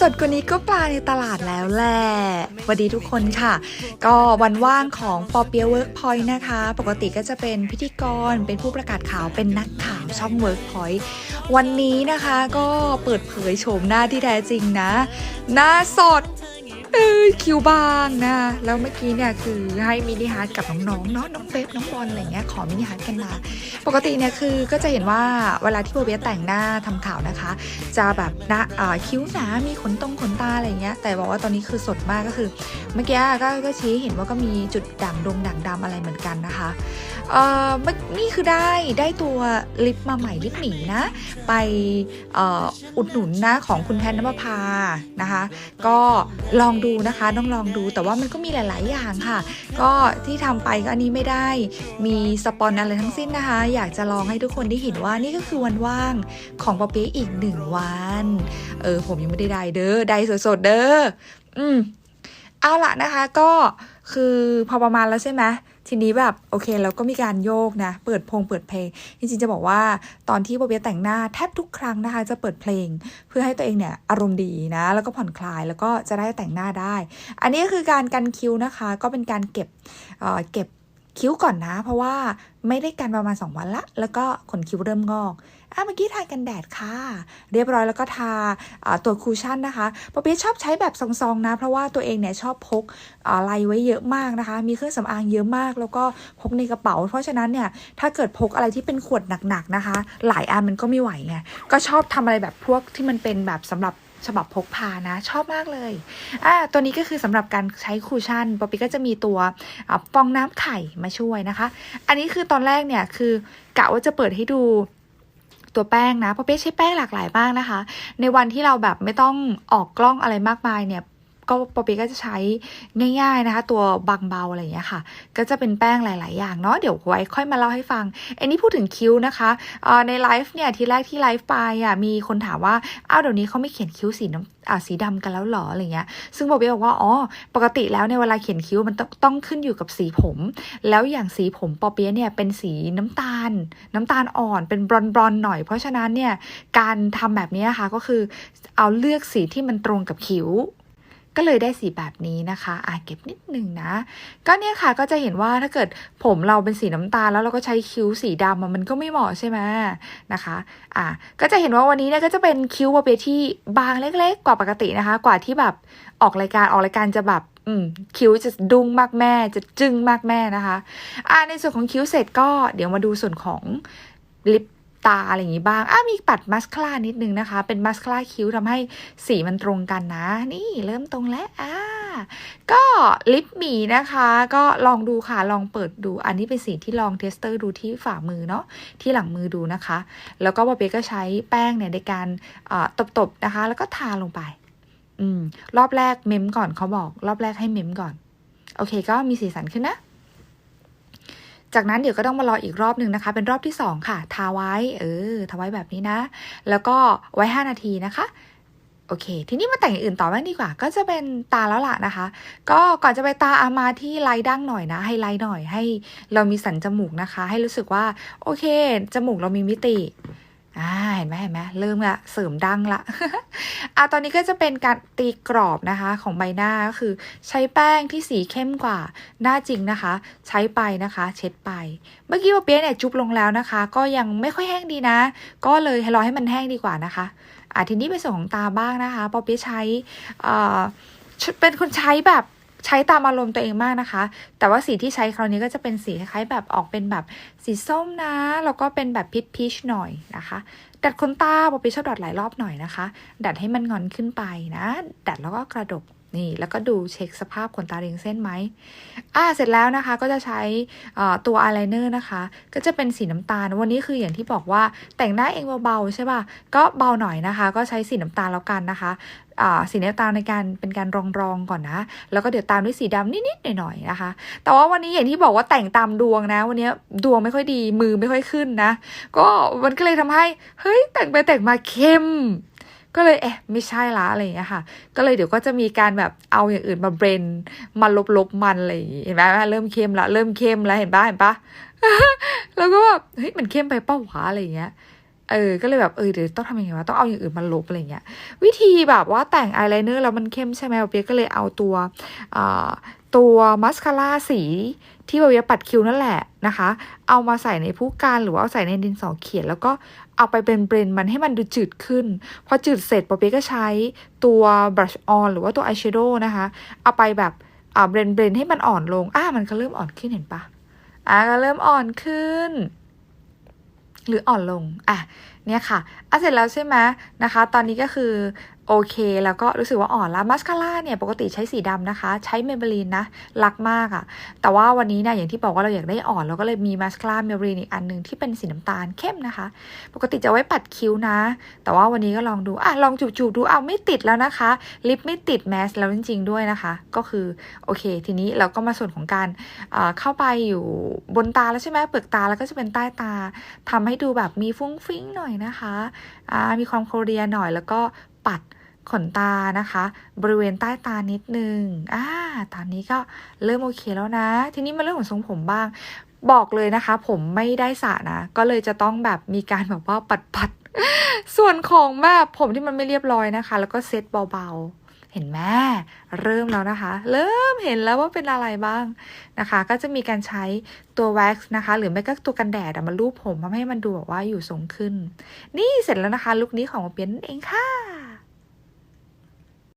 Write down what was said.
สดกว่านี้ก็ปลาในตลาดแล้วแหละสวัสดีทุกคนค่ะ ก็วันว่างของปอเปียเวิร์กพอยต์นะคะ ปกติก็จะเป็นพิธีกร เป็นผู้ประกาศข่าวเป็นนักข่าวช่องเวิร์กพอยต์วันนี้นะคะก็เปิดเผยโฉมหน้าที่แท้จริงนะ หน้าสด ยคิวบางนะ แล้วเมื่อกี้เนี่ยคือให้มินิฮาร์ดกับน้องๆเนาะน้องเป๊ปน้องบอลอะไรเงี้ยขอมินิฮาร์ดกันมา ปกติเนี่ยคือก็จะเห็นว่าเวลาที่โบเบียแต่งหน้าทำข่าวนะคะ จะแบบหน้าคิ้วหนามีขนตรงขนตาอะไรเงี้ย แต่บอกว่าตอนนี้คือสดมากก็คือ เมื่อกี้ก็ก็ชี้เห็นว่าก็มีจุดด่างดงด่างดำอะไรเหมือนกันนะคะเอ่อเมื่อนี่คือได้ได้ตัวลิปมาใหม่ลิปหมีนะ ไปอ,อ,อุดหนุนนะของคุณแพนน้ำประพานะคะ ก็ลองดูนะคะต้องลองดูแต่ว่ามันก็มีหลาย ๆ อย่างค่ะ ก็ที่ทำไปก็อันนี้ไม่ได้มีสปอนอะไรทั้งสิ้นนะคะ อยากจะลองให้ทุกคนได้เห็นว่านี่ก็คือวันว่างของปอเปี๊ยะอีกหนึ่งวันเออผมยังไม่ได้ได้เด้อได้สดๆเด้ออืมเอาละนะคะก็คือพอประมาณแล้วใช่ไหม ทีนี้แบบโอเคเราก็มีการโยกนะ เปิดพงเปิดเพลง จริงๆจะบอกว่าตอนที่โบเบียแต่งหน้าแทบทุกครั้งนะคะ จะเปิดเพลง เพื่อให้ตัวเองเนี่ยอารมณ์ดีนะ แล้วก็ผ่อนคลายแล้วก็จะได้แต่งหน้าได้ อันนี้ก็คือการกันคิ้วนะคะ ก็เป็นการเก็บเอ่อเก็บ คิ้วก่อนนะ เพราะว่าไม่ได้กันประมาณ 2 วันละ แล้วก็ขนคิ้วเริ่มงอกอะเมื่อกี้ทากันแดดค่ะ เรียบร้อยแล้วก็ทาตัวคูชั่นนะคะปอเปี๊ยะชอบใช้แบบซองๆนะ เพราะว่าตัวเองเนี่ยชอบพกอะไรไว้เยอะมากนะคะ มีเครื่องสำอางเยอะมาก แล้วก็พกในกระเป๋า เพราะฉะนั้นเนี่ยถ้าเกิดพกอะไรที่เป็นขวดหนักๆนะคะ หลายอันมันก็ไม่ไหวไงก็ชอบทำอะไรแบบพวกที่มันเป็นแบบสำหรับ ฉบับพกพานะ ชอบมากเลยอ่าตัวนี้ก็คือสำหรับการใช้คูชั่นปอปีก็จะมีตัวอฟองน้ำไข่มาช่วยนะคะ อันนี้คือตอนแรกเนี่ยคือกะว่าจะเปิดให้ดูตัวแป้งนะเพราะเป๊กใช้แป้งหลากหลายมากนะคะ ในวันที่เราแบบไม่ต้องออกกล้องอะไรมากมายเนี่ย ก็ปอปีก็จะใช้ง่ายๆนะคะ ตัวบางเบาอะไรอย่างเงี้ยค่ะ ก็จะเป็นแป้งหลาย ๆ อย่างเนาะเดี๋ยวไว้ค่อยมาเล่าให้ฟังอันนี้พูดถึงคิ้วนะคะในไลฟ์เนี่ยทีแรกที่ไลฟ์ไปอะมีคนถามว่าอ้าวเดี๋ยวนี้เขาไม่เขียนคิ้วสีน้ำอ่าสีดำกันแล้วเหรออะไรเงี้ย ซึ่งบอบบี้บอกว่าอ๋อปกติแล้วในเวลาเขียนคิ้วมันต้องต้องขึ้นอยู่กับสีผม แล้วอย่างสีผมปอเปี๊ยะเนี่ยเป็นสีน้ำตาล น้ำตาลอ่อนเป็นบรอนบรอนหน่อย เพราะฉะนั้นเนี่ยการทำแบบนี้ค่ะก็คือเอาเลือกสีที่มันตรงกับคิ้ว ก็เลยได้สีแบบนี้นะคะอะเก็บนิดนึงนะ ก็เนี่ยค่ะก็จะเห็นว่าถ้าเกิดผมเราเป็นสีน้ำตาลแล้วเราก็ใช้คิ้วสีดำมันก็ไม่เหมาะใช่ไหมนะคะอะก็จะเห็นว่าวันนี้เนี่ยก็จะเป็นคิ้วบาเบที่บางเล็กๆ กว่าปกตินะคะ กว่าที่แบบออกรายการออกรายการจะแบบอืมคิ้วจะดุ้งมากแม่จะจึ้งมากแม่นะคะ อะในส่วนของคิ้วเสร็จก็เดี๋ยวมาดูส่วนของลิป ตาอะไรอย่างงี้บ้างอะมีปัดมัสคาร่านิดนึงนะคะ เป็นมัสคาร่าคิ้วทำให้สีมันตรงกันนะ นี่เริ่มตรงแล้วอ่าก็ลิปหมีนะคะ ก็ลองดูค่ะลองเปิดดู อันนี้เป็นสีที่ลองเทสเตอร์ดูที่ฝ่ามือเนาะที่หลังมือดูนะคะ แล้วก็บอเบก็ใช้แป้งเนี่ยในการตบๆนะคะ แล้วก็ทาลงไป อืม รอบแรกเมมก่อนเขาบอก รอบแรกให้เมมก่อน โอเค ก็มีสีสันขึ้นนะ จากนั้นเดี๋ยวก็ต้องมารออีกรอบหนึ่งนะคะ เป็นรอบที่สองค่ะ ทาไว้ เออ ทาไว้แบบนี้นะ แล้วก็ไว้ 5 นาทีนะคะโอเค ทีนี้มาแต่งอื่นต่อบ้างดีกว่า ก็จะเป็นตาแล้วล่ะนะคะ ก็ก่อนจะไปตาอามาที่ไลายดั้งหน่อยนะ ให้ไลท์หน่อยให้เรามีสันจมูกนะคะ ให้รู้สึกว่า โอเค จมูกเรามีมิติ อ่าเห็นไหมเห็นไหมเริ่มละเสริมดังละอะตอนนี้ก็จะเป็นการตีกรอบนะคะของใบหน้าก็คือ ใช้แป้งที่สีเข้มกว่าหน้าจริงนะคะ ใช้ไปนะคะ เช็ดไป เมื่อกี้ว่าเปี๊ยะเนี่ยจุบลงแล้วนะคะ ก็ยังไม่ค่อยแห้งดีนะ ก็เลยรอให้มันแห้งดีกว่านะคะอะทีนี้ไปส่วนของตาบ้างนะคะปอเปี๊ยะใช้เอ่อเป็นคนใช้แบบ ใช้ตามอารมณ์ตัวเองมากนะคะ แต่ว่าสีที่ใช้คราวนี้ก็จะเป็นสีคล้ายๆแบบออกเป็นแบบสีส้มนะ แล้วก็เป็นแบบพิชพีชหน่อยนะคะ ดัดขนตาปอปีชอบดัดหลายรอบหน่อยนะคะ ดัดให้มันงอนขึ้นไปนะ ดัดแล้วก็กระดก นี่แล้วก็ดูเช็คสภาพขนตาเรียงเส้นไหมอ่าเสร็จแล้วนะคะก็จะใช้ตัวอายไลเนอร์นะคะ ก็จะเป็นสีน้ำตาล วันนี้คืออย่างที่บอกว่าแต่งหน้าเองเบาๆใช่ป่ะ ก็เบาหน่อยนะคะ ก็ใช้สีน้ำตาลแล้วกันนะคะสีน้ำตาลในการเป็นการรองรองก่อนนะ แล้วก็เดี๋ยวตามด้วยสีดำนิดๆหน่อยๆนะคะ แต่ว่าวันนี้อย่างที่บอกว่าแต่งตามดวงนะ วันนี้ดวงไม่ค่อยดีมือไม่ค่อยขึ้นนะ ก็มันก็เลยทำให้เฮ้ยแต่งไปแต่งมาเข้ม ก็เลยเอ๊ะไม่ใช่ละอะไรอย่างเงี้ยค่ะ ก็เลยเดี๋ยวก็จะมีการแบบเอาอย่างอื่นมาเบรนมาลบๆมันอะไรอย่างงี้เห็นไหมเริ่มเข้มละเริ่มเข้มแล้วเห็นปะเห็นปะแล้วก็แบบเฮ้ยมันเข้มไปเป้าหวะอะไรอย่างเงี้ยเออ ก็เลยแบบ เออ เดี๋ยวต้องทำยังไงวะ ต้องเอาอย่างอื่นมาลบอะไรเงี้ย วิธีแบบว่าแต่งอายไลเนอร์แล้วมันเข้มใช่ไหมเปียก็เลยเอาตัวอ่า ตัวมัสคาร่าสีที่เบียปัดคิ้วนั่นแหละนะคะ เอามาใส่ในผู้การหรือว่าเอาใส่ในดินสอเขียน แล้วก็เอาไปเป็นเบรนมันให้มันดูจืดขึ้น พอจืดเสร็จปอเปียก็ใช้ตัวบรัชออนหรือว่าตัวอายแชโดว์นะคะ เอาไปแบบเบรนเบรนให้มันอ่อนลงอ่ามันก็เริ่มอ่อนขึ้นเห็นปะอ่าก็เริ่มอ่อนขึ้น หรืออ่อนลงอะเนี่ยค่ะอะเสร็จแล้วใช่ไหมนะคะ ตอนนี้ก็คือ โอเค แล้วก็รู้สึกว่าอ่อนละมัสคาร่าเนี่ย ปกติใช้สีดำนะคะ ใช้เมเบลีนนะ รักมากอะ่ะ แต่ว่าวันนี้เนี่ย อย่างที่บอกว่าเราอยากได้อ่อน เราก็เลยมีมัสคาร่าเมเบลีนอีกอันหนึ่งที่เป็นสีน้ำตาลเข้มนะคะ ปกติจะไว้ปัดคิ้วนะ แต่ว่าวันนี้ก็ลองดู อะ ลองจูบๆดูเอาไม่ติดแล้วนะคะ ลิปไม่ติดแมสแล้วจริงๆด้วยนะคะ ก็คือโอเค ทีนี้เราก็มาส่วนของการอ่าเข้าไปอยู่บนตาแล้วใช่ไหมเปลือกตาแล้วก็จะเป็นใต้ตาทำให้ดูแบบมีฟุ้งฟิ้งหน่อยนะคะ มีความโคเรียหน่อยแล้วก็ ปัดขนตานะคะ บริเวณใต้ตานิดนึงอ่าตอนนี้ก็เริ่มโอเคแล้วนะ ทีนี้มาเรื่องของทรงผมบ้าง บอกเลยนะคะ ผมไม่ได้สระนะ ก็เลยจะต้องแบบมีการแบบว่าปัดปัดๆส่วนของแบบผมที่มันไม่เรียบร้อยนะคะ แล้วก็เซ็ตเบาๆ เห็นไหมเริ่มแล้วนะคะ เริ่มเห็นแล้วว่าเป็นอะไรบ้างนะคะ ก็จะมีการใช้ตัวแว็กซ์นะคะ หรือไม่ก็ตัวกันแดดมาลูบผมทำให้มันดูแบบว่าอยู่ทรงขึ้น นี่เสร็จแล้วนะคะลุคนี้ของเปียนนั่นเองค่ะ